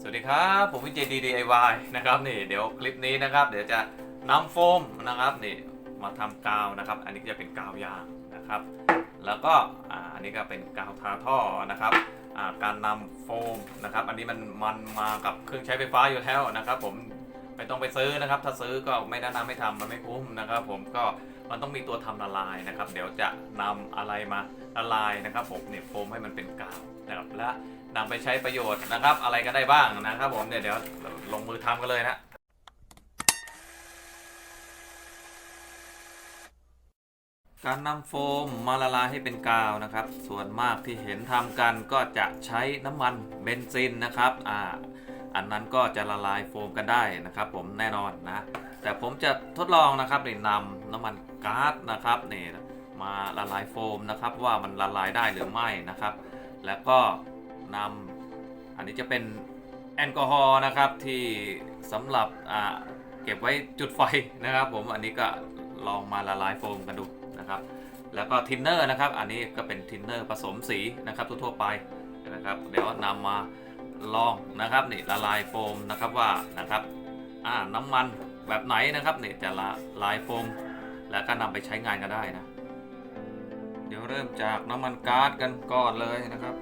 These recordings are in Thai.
สวัสดีครับ ผมวิจดีดีไอวายนะครับนี่เดี๋ยวคลิปนี้นะครับ เดี๋ยวจะนำโฟมนะครับนี่มาทำกาวนะครับ อันนี้จะเป็นกาวยางนะครับ แล้วก็อันนี้ก็เป็นกาวทาท่อนะครับการนำโฟมนะครับ อันนี้มันมันมากับเครื่องใช้ไฟฟ้าอยู่แล้วนะครับ ผมไม่ต้องไปซื้อนะครับ ถ้าซื้อก็ไม่แนะนำไม่ทำมันไม่คุ้มนะครับ ผมก็มันต้องมีตัวทำละลายนะครับ เดี๋ยวจะนำอะไรมาละลายนะครับ ผมเนี่ยโฟมให้มันเป็นกาวนะครับและ นำไปใช้ประโยชน์นะครับ อะไรก็ได้บ้างนะครับผมเดี๋ยวเดี๋ยวลงมือทำกันเลยนะการนำโฟมมาละลายให้เป็นกาวนะครับ ส่วนมากที่เห็นทำกันก็จะใช้น้ำมันเบนซินนะครับอ่าอันนั้นก็จะละลายโฟมกันได้นะครับ ผมแน่นอนนะ แต่ผมจะทดลองนะครับนี่นำน้ำมันก๊าซนะครับนี่มาละลายโฟมนะครับ ว่ามันละลายได้หรือไม่นะครับ แล้วก็ นำอันนี้จะเป็นแอลกอฮอล์นะครับที่สำหรับเก็บไว้จุดไฟนะครับผมอันนี้ก็ลองมาละลายโฟมกันดูนะครับ แล้วก็ทินเนอร์นะครับ อันนี้ก็เป็นทินเนอร์ผสมสีนะครับทั่วๆไปนะครับเดี๋ยวนำมาลองนะครับนี่ละลายโฟมนะครับว่านะครับน้ำมันแบบไหนนะครับนี่จะละลายโฟม แล้วก็นำไปใช้งานกันได้นะ เดี๋ยวเริ่มจากน้ำมันก๊าซกันก่อนเลยนะครับ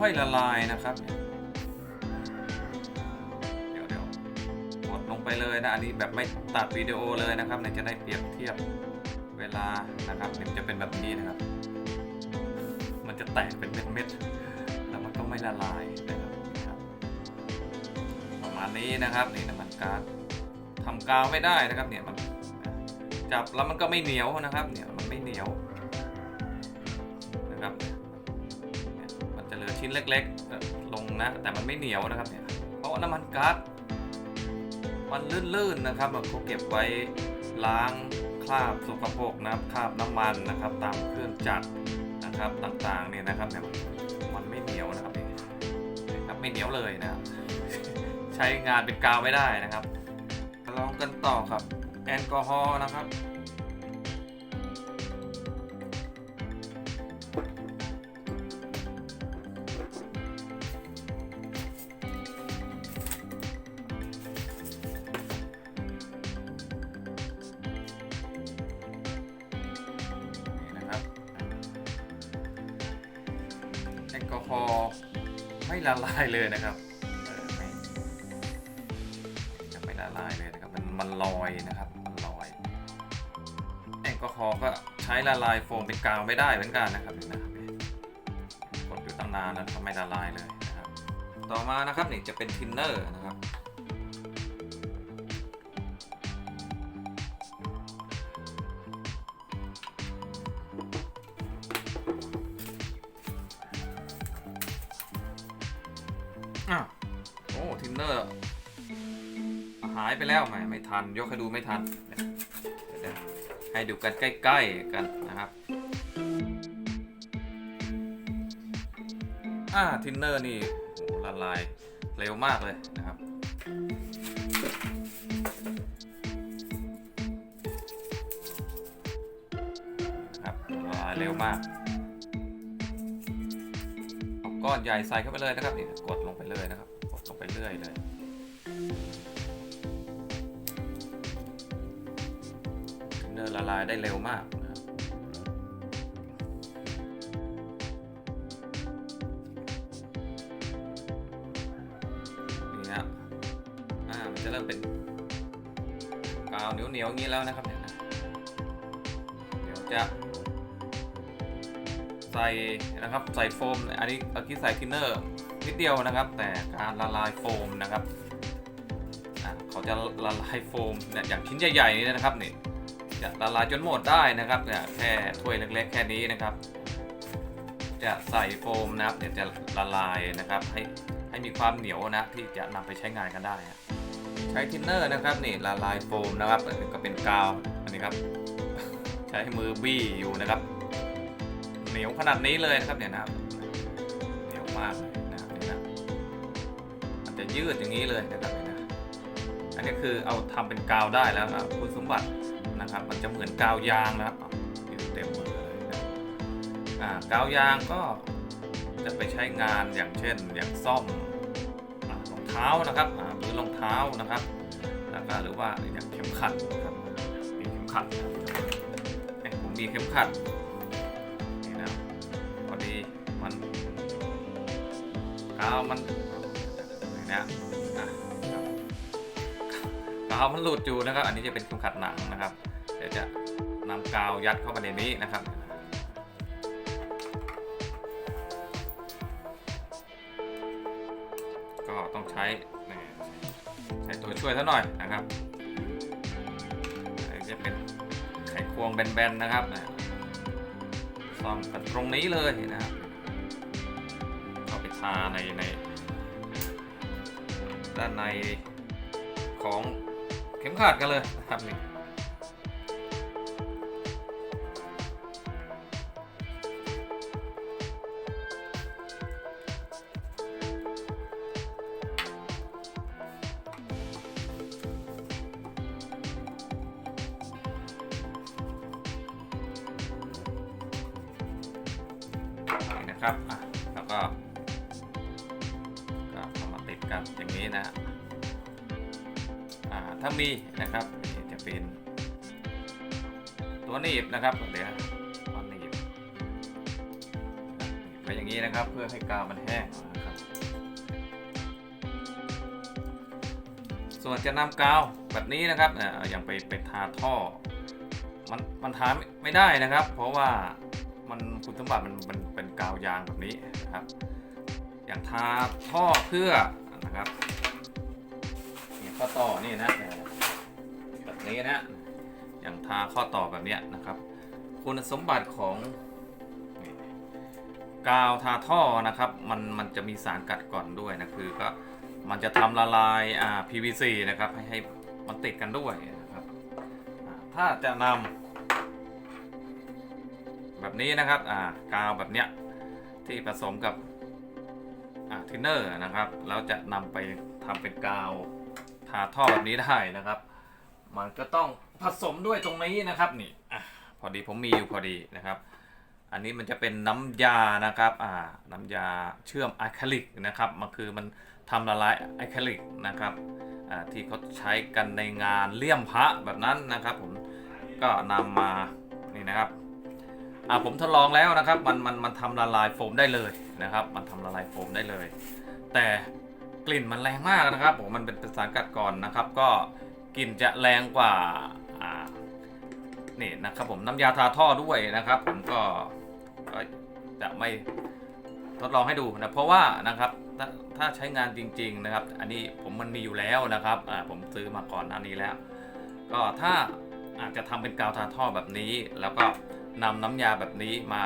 ค่อยละลายนะครับ เดี๋ยวเดี๋ยวกดลงไปเลยนะ อันนี้แบบไม่ตัดวิดีโอเลยนะครับเนี่ยจะได้เปรียบเทียบเวลานะครับเนี่ยจะเป็นแบบนี้นะครับ มันจะแตกเป็นเม็ดๆแล้วมันก็ไม่ละลายนะครับประมาณนี้นะครับนี่น้ำมันก๊าซทำกาวไม่ได้นะครับเนี่ยมันจับแล้วมันก็ไม่เหนียวนะครับ เนี่ยมันไม่เหนียวนะครับ ชิ้นเล็กๆลงนะ แต่มันไม่เหนียวนะครับเนี่ยเพราะว่าน้ำมันก๊าซมันลื่นๆนะครับเขาเก็บไว้ล้างคราบสกปรกนะครับคราบน้ำมันนะครับตามเครื่องจักรนะครับต่างๆเนี่ยนะครับเนี่ยมันไม่เหนียวนะครับนี่นะครับไม่เหนียวเลยนะครับใช้งานเป็นกาวไม่ได้นะครับลองกันต่อครับ แอลกอฮอล์นะครับ กอฮอล์ไม่ละลายเลยนะครับจะไม่ไม่ละลายเลยนะครับ มันมันลอยนะครับ มันลอย แอลกอฮอล์ก็ใช้ละลายโฟมเป็นกาวไม่ได้เหมือนกันนะครับนะกดอยู่ตั้งนานแล้วทำไม่ละลายเลยนะครับ ต่อมานะครับนี่จะเป็นทินเนอร์นะครับ อ้าวโอ้ทินเนอร์ หายไปแล้วแหมไม่ทัน ยกให้ดูไม่ทันเดี๋ยวให้ดูกันใกล้ ๆ กันนะครับ อ่าทินเนอร์นี่โอ้ละลายเร็วมากเลยนะครับครับละลายเร็วมาก ก้อนใหญ่ใส่เข้าไปเลยนะครับนี่กดลงไปเลยนะครับ กดลงไปเรื่อยเลยเนื้อละลายได้เร็วมากนะครับนี่ฮะอ่ามันจะเริ่มเป็นกาวเหนียวๆอย่างนี้แล้วนะครับเนี่ยนะเดี๋ยวจะ ใส่นะครับใส่โฟม อันนี้เมื่อกี้ใส่ทินเนอร์นิดเดียวนะครับ แต่การละลายโฟมนะครับอะเขาจะละลายโฟมเนี่ยอย่างชิ้นใหญ่ๆนี้นะครับนี่จะละลายจนหมดได้นะครับเนี่ยแค่ถ้วยเล็กๆ แค่นี้นะครับ จะใส่โฟมนะครับเดี๋ยวจะละลายนะครับให้ให้มีความเหนียวนะที่จะนำไปใช้งานกันได้ ใช้ทินเนอร์นะครับนี่ละลายโฟมนะครับก็เป็นกาวอันนี้ครับ ใช้มือบี้อยู่นะครับ เหนียวขนาดนี้เลยนะครับเนี่ยนะครับเหนียวมากเลยนะครับเนี่ยนะมันจะยืดอย่างนี้เลยนะครับเนี่ยนะอันนี้คือเอาทำเป็นกาวได้แล้วนะคุณสมบัตินะครับ มันจะเหมือนกาวยางนะครับเต็มมือเลยนะกาวยางก็จะไปใช้งานอย่างเช่น อย่างซ่อมรองเท้านะครับหรือรองเท้านะครับแล้วก็หรือว่าอย่างเข็มขัดนะครับมีเข็มขัดผมมีเข็มขัดาวมันนี่นะครับกาวมันหลุดอยู่นะครับ อันนี้จะเป็นเข็มขัดหนังนะครับเดี๋ยวจะนำกาวยัดเข้าไปในนี้นะครับก็ต้องใช้ใช้ตัวช่วยซะหน่อยนะครับจะเป็นไขควงแบนๆนะครับซ่อมกันตรงนี้เลยนะครับ เอาในใน ด้านในของเข็มขัดกันเลยนะครับนี่นะครับอะแล้วก็ ก็เอามาติดกันอย่างนี้นะถ้ามีนะครับนี่จะเป็นตัวหนีบนะครับเดี๋ยวตัวหนีบหนีบไปอย่างนี้นะครับเพื่อให้กาวมันแห้งนะครับ ส่วนจะนำกาวแบบนี้นะครับเอ่อยังไปไปทาท่อมันมันทาไม่ไม่ได้นะครับ เพราะว่ามันคุณสมบัติมันมันเป็นกาวยางแบบนี้นะครับ อย่างทาท่อเพื่อนะครับเนี่ยข้อต่อนี่นะแบบนี้นะอย่างทาข้อต่อแบบเนี้ยนะครับ คุณสมบัติของกาวทาท่อนะครับมันมันจะมีสารกัดก่อนด้วยนะคือก็มันจะทำละลายอ่า PVC นะครับให้ให้มันติดกันด้วยนะครับถ้าจะนำแบบนี้นะครับอ่ากาวแบบเนี้ยที่ผสมกับ อ่าทินเนอร์นะครับ แล้วจะนำไปทำเป็นกาวทาท่อแบบนี้ได้นะครับ มันก็ต้องผสมด้วยตรงนี้นะครับนี่อพอดีผมมีอยู่พอดีนะครับ อันนี้มันจะเป็นน้ำยานะครับอ่าน้ำยาเชื่อมอะคริลิกนะครับมันคือมันทำละลายอะคริลิกนะครับอ่าที่เขาใช้กันในงานเลี่ยมพระแบบนั้นนะครับ ผมก็นำมานี่นะครับ อ่าผมทดลองแล้วนะครับ มันมันมันทำละลายโฟมได้เลยนะครับ มันทำละลายโฟมได้เลย แต่กลิ่นมันแรงมากนะครับผมมันเป็นสารกัดก่อนนะครับ ก็กลิ่นจะแรงกว่าอ่านี่นะครับผมน้ำยาทาท่อด้วยนะครับ ผมก็จะไม่ทดลองให้ดูนะเพราะว่านะครับถ้าถ้าใช้งานจริง ๆนะครับ อันนี้ผมมันมีอยู่แล้วนะครับอ่าผมซื้อมาก่อนหน้านี้แล้ว ก็ถ้าอาจจะทำเป็นกาวทาท่อแบบนี้แล้วก็ นำน้ำยาแบบนี้มา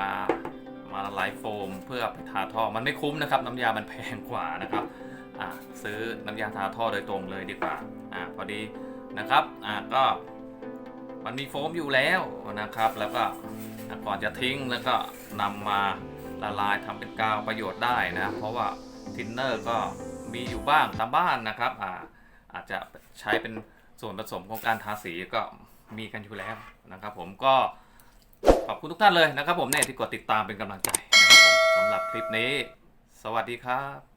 มาละลายโฟม เพื่อไปทาท่อมันไม่คุ้มนะครับ น้ำยามันแพงกว่านะครับซื้อน้ำยาทาท่อโดยตรงเลยดีกว่าอพอดีนะครับก็มันมีโฟมอยู่แล้วนะครับ แล้วก็ก่อนจะทิ้งแล้วก็นำมาละลายทำเป็นกาวประโยชน์ได้นะ เพราะว่าทินเนอร์ก็มีอยู่บ้างตามบ้านนะครับอาอาจจะใช้เป็นส่วนผสมของการทาสีก็มีกันอยู่แล้วนะครับ ผมก็ ขอบคุณทุกท่านเลยนะครับผมเนี่ยที่กดติดตามเป็นกำลังใจนะครับผมสำหรับคลิปนี้ สวัสดีครับ